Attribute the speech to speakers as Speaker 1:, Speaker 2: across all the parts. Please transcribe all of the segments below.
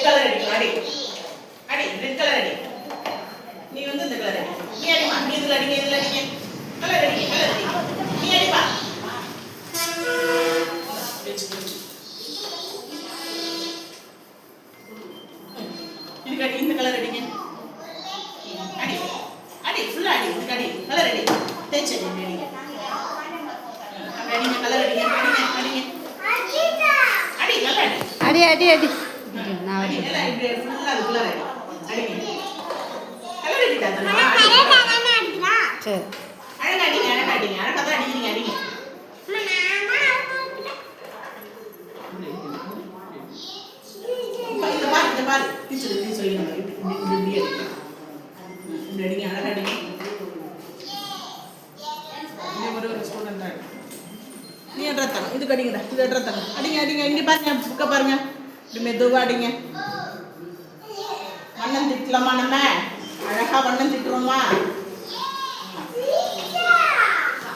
Speaker 1: Red colour அடிக்கணும் அடி. அடி ரெட் கலர் அடி. நீ வந்து இந்த கலர் அடி. நீ அடிமா நீ இதுல அடிங்க இதுல அடிங்க. கலர் அடி கலர் அடி. நீ அடிப்பா. இந்த கலர் அடிங்க. அடி அடி
Speaker 2: ஃபுல்லா அடி இந்த
Speaker 1: அடி கலர் அடி. தேய்ச்சி அடி அடிங்க கலர் அடிங்க அடிங்க அடிங்க. அடி நல்லா அடி. அடி அடி அடி. ஸ்டூடெண்ட் தான் நீ அட்ரத்தாங்க இதுக்கு அடிங்கடா இது அட்ரத்தாங்க அடிங்க அடிங்க. இங்க பாருங்க புக்க பாருங்க. இப்படி மெதுவா அடிங்க வண்ணம் திட்டலாமா நம்ம அழகா வண்ணம் திட்டுறோமா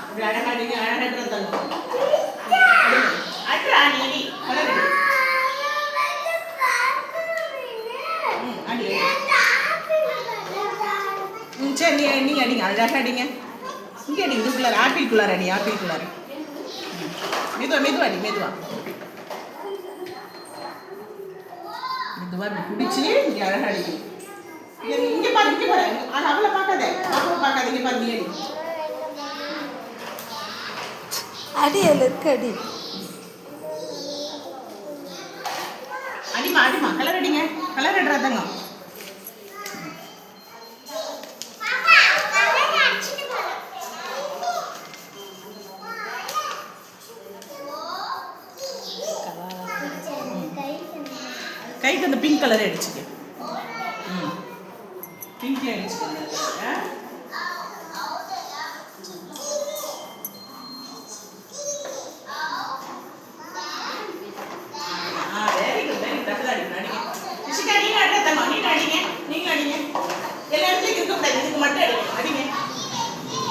Speaker 1: இப்படி அழகா அடிங்க அழகா அட்ரத்தாங்க அட்ரா நீ அடி கலர் அடி ம், அடி அடி. ம் சரி நீ நீங்க அடிங்க அழகா அடிங்க இங்க அடி இதுக்குள்ளார ஆப்பிள் குள்ளார அடி ஆப்பிள் குள்ளார ம். மெதுவா மெதுவா அடி மெதுவா மெதுவா இப்படி பிடிச்சி இங்க அழகா அடி இங்க இங்க பாரு இங்க பாரு. ஆனா அவளை பார்க்காத. அவளை பார்க்காத. இங்க பாரு நீ அடி.
Speaker 2: அடி எலுக்கு அடி.
Speaker 1: அடிமா அடிமா கலர் அடிங்க. கலர் அடிறா கைக்கு அந்த பிங்க் கலரே அடிச்சுக்க. ம். பிங்க்ல அடிச்சுக்க. நீங்க அடிங்க. எல்லா இடத்துலயும் இருக்க கூடாது இதுக்கு மட்டும் அடிங்க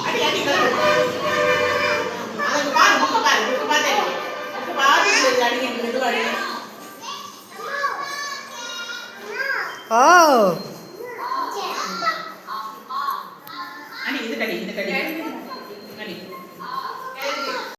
Speaker 1: அடி அடி அடி
Speaker 2: ஓ
Speaker 1: அடி இது கடி இது கடி.